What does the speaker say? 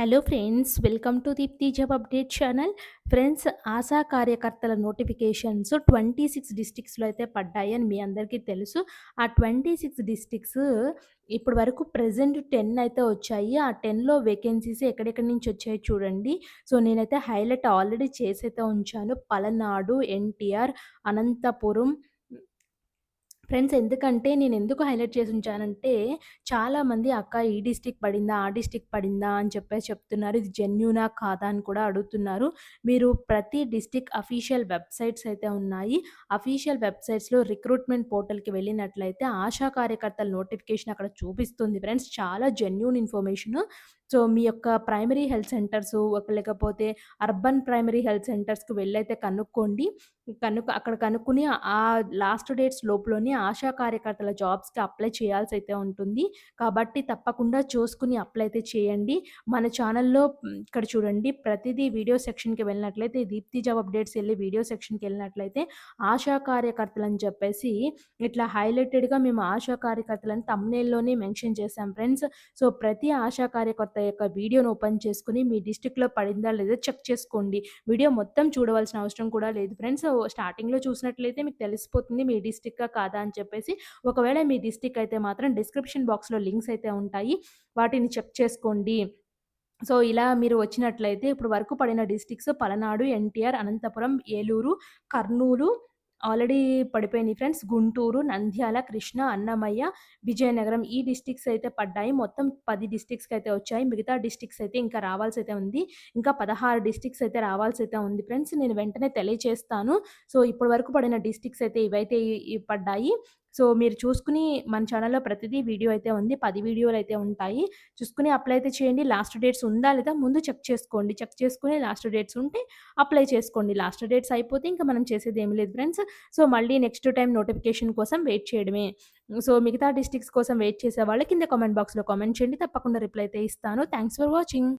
Hello friends welcome to Deepti job update channel friends Asha కార్యకర్తల notifications twenty six డిస్టిక్స్లో అయితే పడ్డాయని మీ అందరికీ తెలుసు. ఆ ట్వంటీ సిక్స్ డిస్టిక్స్ ఇప్పటి వరకు ప్రజెంట్ టెన్ అయితే వచ్చాయి. ఆ టెన్లో వేకెన్సీస్ ఎక్కడెక్కడి నుంచి వచ్చాయి చూడండి. సో నేనైతే హైలైట్ ఆల్రెడీ చేసైతే ఉంచాను. పలనాడు ఎన్టీఆర్ అనంతపురం ఫ్రెండ్స్ ఎందుకంటే నేను ఎందుకు హైలైట్ చేసి ఉంచానంటే చాలామంది అక్క ఈ డిస్టిక్ పడిందా? ఆ డిస్టిక్ పడిందా? అని చెప్పేసి చెప్తున్నారు. ఇది జెన్యునా కాదా అని కూడా అడుగుతున్నారు. మీరు ప్రతి డిస్టిక్ అఫీషియల్ వెబ్సైట్స్ అయితే ఉన్నాయి. అఫీషియల్ వెబ్సైట్స్లో రిక్రూట్మెంట్ పోర్టల్కి వెళ్ళినట్లయితే ఆశా కార్యకర్తల నోటిఫికేషన్ అక్కడ చూపిస్తుంది ఫ్రెండ్స్. చాలా జెన్యున్ ఇన్ఫర్మేషన్. సో మీ యొక్క ప్రైమరీ హెల్త్ సెంటర్స్ లేకపోతే అర్బన్ ప్రైమరీ హెల్త్ సెంటర్స్కి వెళ్ళైతే కనుక్కోండి. కనుక అక్కడ కనుక్కుని ఆ లాస్ట్ డేట్స్ లోపలనే ఆశా కార్యకర్తల జాబ్స్కి అప్లై చేయాల్సి అయితే ఉంటుంది. కాబట్టి తప్పకుండా చూసుకుని అప్లై అయితే చేయండి. మన ఛానల్లో ఇక్కడ చూడండి ప్రతిదీ వీడియో సెక్షన్కి వెళ్ళినట్లయితే దీప్తి జాబ్ అప్డేట్స్ వెళ్ళి వీడియో సెక్షన్కి వెళ్ళినట్లయితే ఆశా కార్యకర్తలు అని చెప్పేసి ఇట్లా హైలైటెడ్గా మేము ఆశా కార్యకర్తలను తమ్నేల్లోనే మెన్షన్ చేశాం ఫ్రెండ్స్. సో ప్రతి ఆశా కార్యకర్త యొక్క వీడియోను ఓపెన్ చేసుకుని మీ డిస్టిక్లో పడిందా లేదా చెక్ చేసుకోండి. వీడియో మొత్తం చూడవలసిన అవసరం కూడా లేదు ఫ్రెండ్స్. స్టార్టింగ్లో చూసినట్లయితే మీకు తెలిసిపోతుంది మీ డిస్టిక్గా కాదా అని చెప్పేసి. ఒకవేళ మీ డిస్టిక్ అయితే మాత్రం డిస్క్రిప్షన్ బాక్స్లో లింక్స్ అయితే ఉంటాయి. వాటిని చెక్ చేసుకోండి. సో ఇలా మీరు వచ్చినట్లయితే ఇప్పుడు వరకు పడిన డిస్టిక్స్ పలనాడు ఎన్టీఆర్ అనంతపురం ఏలూరు కర్నూలు ఆల్రెడీ పడిపోయినాయి ఫ్రెండ్స్. గుంటూరు నంద్యాల కృష్ణ అన్నమయ్య విజయనగరం ఈ డిస్టిక్స్ అయితే పడ్డాయి. మొత్తం పది డిస్టిక్స్కి అయితే వచ్చాయి. మిగతా డిస్టిక్స్ అయితే ఇంకా రావాల్సి అయితే ఉంది. ఇంకా పదహారు డిస్టిక్స్ అయితే రావాల్సి అయితే ఉంది ఫ్రెండ్స్. నేను వెంటనే తెలియచేస్తాను. సో ఇప్పటి వరకు పడిన డిస్టిక్స్ అయితే ఇవైతే పడ్డాయి. సో మీరు చూసుకుని మన ఛానల్లో ప్రతిదీ వీడియో అయితే ఉంది. పది వీడియోలు అయితే ఉంటాయి. చూసుకుని అప్లై అయితే చేయండి. లాస్ట్ డేట్స్ ఉందా లేదా ముందు చెక్ చేసుకోండి. చెక్ చేసుకుని లాస్ట్ డేట్స్ ఉంటే అప్లై చేసుకోండి. లాస్ట్ డేట్స్ అయిపోతే ఇంకా మనం చేసేది ఏమి లేదు ఫ్రెండ్స్. సో మళ్ళీ నెక్స్ట్ టైం నోటిఫికేషన్ కోసం వెయిట్ చేయడమే. సో మిగతా డిస్టిక్స్ కోసం వెయిట్ చేసే వాళ్ళకి కింద కామెంట్ బాక్స్లో కామెంట్ చేయండి. తప్పకుండా రిప్లై అయితే ఇస్తాను. Thanks for watching.